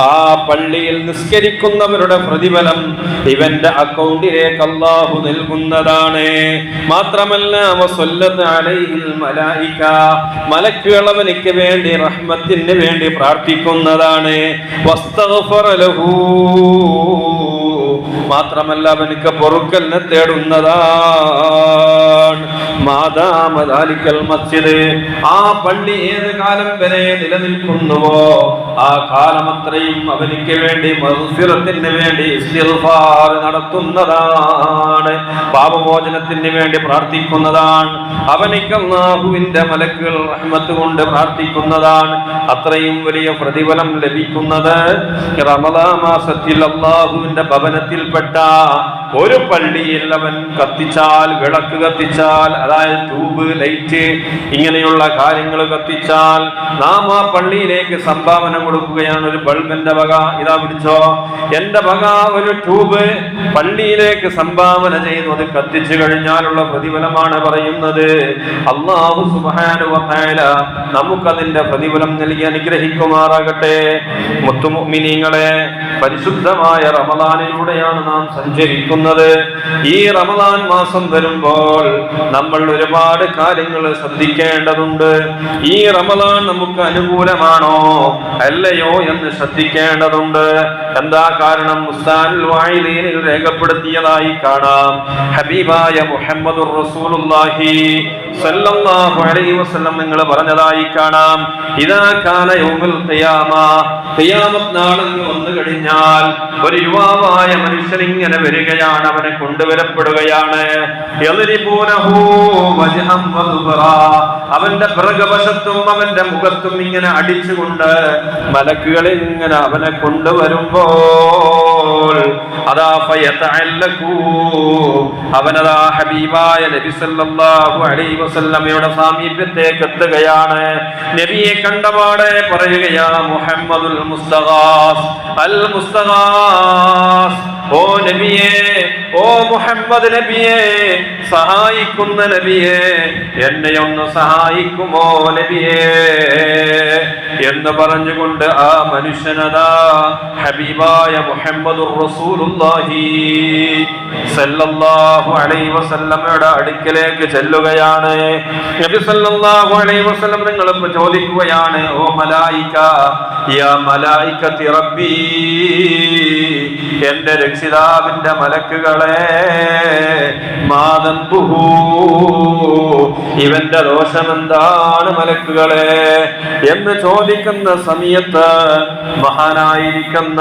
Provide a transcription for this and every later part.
ആ പള്ളിയിൽ നിസ്കരിക്കുന്നവരുടെ പ്രതിഫലം ഇവന്റെ അക്കൗണ്ടിലേക്ക് അള്ളാഹു നൽകുന്നതാണ്. മാത്രമല്ല മലക്കുകൾ അവനിക്ക് വേണ്ടി റഹ്മത്തിന് വേണ്ടി പ്രാർത്ഥിക്കുന്നതാണ്. വസ്തഗ്ഫറ ലഹു. മാത്രമല്ല അവനിക്ക് പൊറുക്കലിനെ തേടുന്നതാണ്. മാതാമദാലിക്കൽ മസ്ജിദ്. ആ പള്ളി ഏത് കാലം വരെ നിലനിൽക്കുന്നുവോ ആ കാലം അത്രയും അവനിക്ക് വേണ്ടി മത്സരത്തിന് വേണ്ടി നടത്തുന്നതാണ്. പാപമോചനത്തിന് വേണ്ടി പ്രാർത്ഥിക്കുന്നതാണ്. അവനിക്ക് അള്ളാഹുവിന്റെ മലക്കുകൾ റഹ്മത്ത് കൊണ്ട് പ്രാർത്ഥിക്കുന്നതാണ്. അത്രയും വലിയ പ്രതിഫലം ലഭിക്കുന്നത്. റമദാ മാസത്തിൽ അള്ളാഹുവിന്റെ ഭവനത്തിൽപ്പെട്ട ഒരു പള്ളിയിൽ അവൻ കത്തിച്ചാൽ വിളക്ക് കത്തിച്ചാൽ അതായത് ട്യൂബ് ലൈറ്റ് ഇങ്ങനെയുള്ള കാര്യങ്ങൾ കത്തിച്ചാൽ നാം ആ പള്ളിയിലേക്ക് സംഭാവന കൊടുക്കുകയാണ്. ഒരു ബൾബിന്റെ വക ഇതാ പിടിച്ചോ? എന്റെ വക ഒരു ട്യൂബ് പള്ളിയിലേക്ക് സംഭാവന ചെയ്തു. അത് കത്തിച്ചു കഴിഞ്ഞാലുള്ള പ്രതിഫലമാണ് പറയുന്നത്. അള്ളാഹു സുബാനുവല നമുക്കതിന്റെ പ്രതിഫലം നൽകി അനുഗ്രഹിക്കുമാറാകട്ടെ. മുത്തുമിനിങ്ങളെ പരിശുദ്ധമായ റമദാനിലൂടെയാണ് നാം സഞ്ചരിക്കുന്നത്. ഈ റമദാൻ മാസം വരുമ്പോൾ നമ്മൾ ഒരുപാട് കാര്യങ്ങൾ ശ്രദ്ധിക്കേണ്ടതുണ്ട്. ഈ റമദാൻ നമുക്ക് അനുകൂലമാണോ? അല്ലയോ എന്ന് ശ്രദ്ധിക്കേണ്ടതുണ്ട്. എന്താ കാരണം? മുസ്താനുൽ വായിലീനിൽ രേഖപ്പെടുത്തിയതായി കാണാം. ഹബീബായ മുഹമ്മദ് റസൂലുള്ളാഹി സല്ലല്ലാഹു അലൈഹി വസല്ലം നിങ്ങൾ പറഞ്ഞതായി കാണാം. ഇദാ കാന യൗമുൽ ഖിയാമ. ഖിയാമത്ത് നാളെന്ന് വന്നു കഴിഞ്ഞാൽ ഒരു യുവാവായ മനുഷ്യൻ ഇങ്ങനെ വരികയാണ് അവനെ കൊണ്ടുവരപ്പെടുകയാണ്. അവന്റെ പ്രകവശത്തും അവന്റെ മുഖത്തും ഇങ്ങനെ അടിച്ചുകൊണ്ട് മലക്കുകൾ ഇങ്ങനെ അവനെ കൊണ്ടുവരുമ്പോൾ അതാ. അവനതാ ഹബീബായ നബി സല്ലല്ലാഹു അലൈഹി വസല്ലമയുടെ സാമീപ്യത്തേക്ക് എത്തുകയാണ് നബിയെ കണ്ടപാടെ പറയുകയാണ് മുഹമ്മദുൽ മുസ്തഖാസ് അൽ മുസ്തഗാസ് ഓ നബിയെ ഓ മുഹമ്മദ് നബിയെ സഹായിക്കുന്ന നബിയെ എന്നെ ഒന്ന് സഹായിക്കുമോ നബിയെ? എന്ന് പറഞ്ഞുകൊണ്ട് ആ മനുഷ്യനതാ ഹബീബായ മുഹമ്മദ് സല്ലല്ലാഹു അലൈഹി വസല്ലമയുടെ അടുക്കലേക്ക് ചെല്ലുകയാണ്. നബി സല്ലല്ലാഹു അലൈഹി വസല്ലം നിങ്ങൾ ചോദിക്കുകയാണ് ഓ മലായിക യാ മലായികത്തി റബ്ബി എന്റെ രക്ഷിതാവിന്റെ മലക്കുകളെ മാതമ്പുഹു ഇവന്റെ ദോഷം എന്താണ് മലക്കുകളെ എന്ന് ചോദിക്കുന്ന സമയത്ത് മഹാനായിരിക്കുന്ന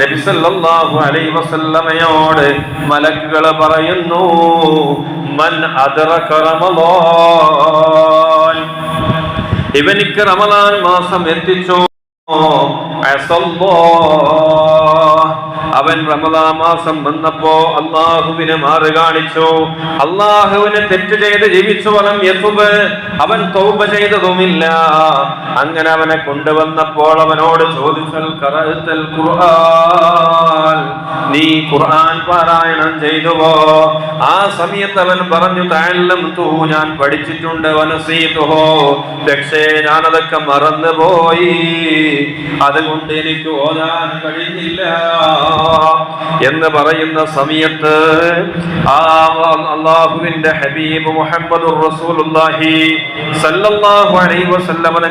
നബിസല്ലാഹു അലൈ വസല്ലമയോട് മലക്കുകൾ പറയുന്നു മൻ അദറക റമളാൻ ഇവനിക്ക് റമലാൻ മാസം എത്തിച്ചോ. അവൻ റമദാ മാസം വന്നപ്പോ അള്ളാഹുവിനെ മാറി കാണിച്ചു. അള്ളാഹുവിനെ തെറ്റ് ചെയ്ത് ജീവിച്ചു വളം യസുബ് അവൻ തൗബ ചെയ്തതുമില്ല. അങ്ങനെ അവനെ കൊണ്ടുവന്നപ്പോൾ അവനോട് ചോദിച്ചൽ ഖുർആൻ. നീ ഖുർആൻ പാരായണം ചെയ്തുവോ? ആ സമയത്ത് അവൻ പറഞ്ഞു താഴെല്ലാം തൂ ഞാൻ പഠിച്ചിട്ടുണ്ട് വനസീതുഹോ. പക്ഷേ ഞാനതൊക്കെ മറന്നുപോയി. അതുകൊണ്ട് എനിക്ക് ഓതാൻ കഴിഞ്ഞില്ല. എന്ന് പറയുന്ന സമയത്ത് ആ ഹബീബ് അലൈഹി വസല്ലമ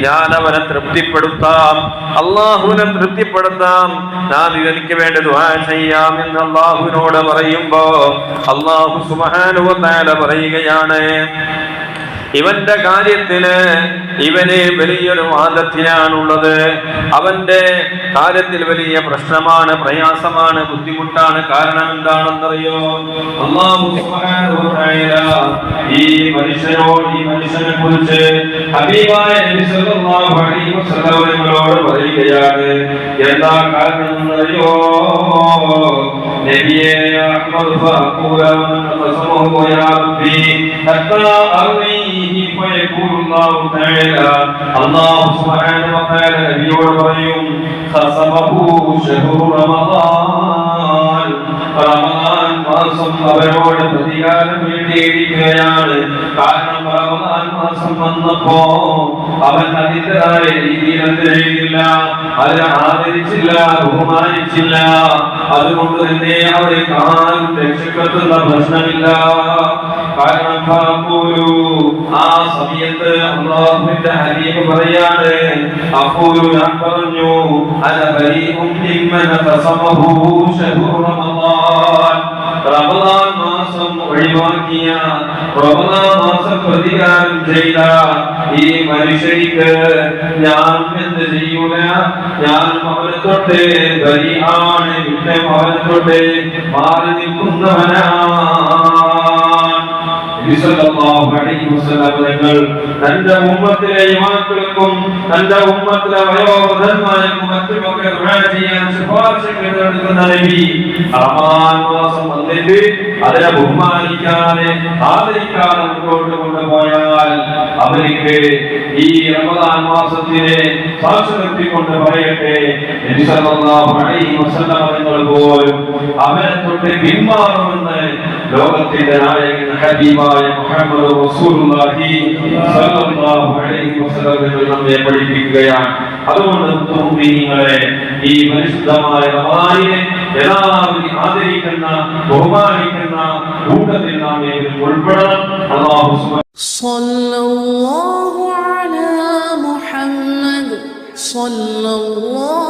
ഞാൻ അവനെ തൃപ്തിപ്പെടുത്താം അള്ളാഹുവിനെ തൃപ്തിപ്പെടുത്താം. ഞാൻ എനിക്ക് വേണ്ടി ദുആ ചെയ്യാം എന്ന് അള്ളാഹുവിനോട് പറയുമ്പോ അള്ളാഹു സുബ്ഹാനഹു പറയുകയാണ് ഇവന്റെ കാര്യത്തിന് ഇവനെ വലിയൊരു വാദത്തിനാണുള്ളത് അവന്റെ കാര്യത്തിൽ വലിയ പ്രശ്നമാണ് പ്രയാസമാണ് ബുദ്ധിമുട്ടാണ്. കാരണം എന്താണെന്നറിയോ? ഈ മനുഷ്യനോട് ഈ മനുഷ്യനെ കുറിച്ച് നമ്മളോട് പറയുകയാണ്. എന്താ കാരണം എന്നറിയോ നബിയെ അഹ്മദ് ഫഅഖൂല വനഖസമഹു യാ റബ്ബി ഹത്താ അർനീഹി ഫയഖൂലു അല്ലാഹു തആല അല്ലാഹു സുബ്ഹാനഹു വ തആല നബിയോട് പറയും ഖസമഹു ശഹ്റു റമദാൻ റമദാൻ മാസം അവരോട് പ്രതികാരം വേണ്ടിയിരിക്കുകയാണ് കാരണം റമദാൻ മാസം വന്നപ്പോ അവൻ അതിന്റെതായ രീതിയിൽ എന്ത് ചെയ്തില്ല? അതിനെ ആദരിച്ചില്ല ബഹുമാനിച്ചില്ല. അതുകൊണ്ട് തന്നെ അവരെ കാണാൻ രക്ഷപ്പെടുത്തുന്ന പ്രശ്നമില്ല. കാരണം ആ സമയത്ത് അള്ളാഹുവിന്റെ ഹബീബ് പറയാണ് അപ്പോലും ഞാൻ പറഞ്ഞു അന ബരീഉം മിമ്മൻ ശഹ്റു റമളാൻ റമദാൻ മാസം ഒഴിവാക്കിയ റമദാൻ മാസം പ്രതികാരം ചെയ്ത ഈ മനുഷ്യർക്ക് ഞാൻ എന്ത് ചെയ്യൂല? ഞാൻ അവനെ തൊട്ട് ബലിയാണ്. പിന്നെ അവനെ തൊട്ട് മാറി നിൽക്കുന്നവനാ തങ്ങൾ തന്റെ ഉമ്മത്തിലെ യുവാക്കൾക്കും തന്റെ ഉമ്മത്തിലെ വയോവൃദ്ധന്മാർക്കും മറ്റുമൊക്കെ ചെയ്യാൻ ശുപാർശ അതിനെ ബഹുമാനിക്കാതെ ആദരിക്കാതെ മുന്നോട്ട് കൊണ്ടുപോയാൽ അവർക്ക് ഈ റമദാൻ മാസത്തിനെ സാക്ഷി നിർത്തിക്കൊണ്ട് പറയട്ടെ. തങ്ങൾ പോലും അവനെ തൊട്ട് പിന്മാറുമെന്ന് ലോകത്തിന്റെ നായകൻ ഹബീബായ മുഹമ്മദ് റസൂലുള്ളാഹി സല്ലല്ലാഹു അലൈഹി വസല്ലം നമ്മെ പഠിപ്പിക്കുകയാണ്. അതുകൊണ്ട് മുഅ്മിനീങ്ങളെ ഈ പരിശുദ്ധമായ റമദാനിനെ എല്ലാവരും ആദരിക്കുന്ന ബഹുമാനിക്കുന്ന കൂട്ടത്തിൽ നാം ഉൾപ്പെടണം. അല്ലാഹു സുബ്ഹാനഹു صلى الله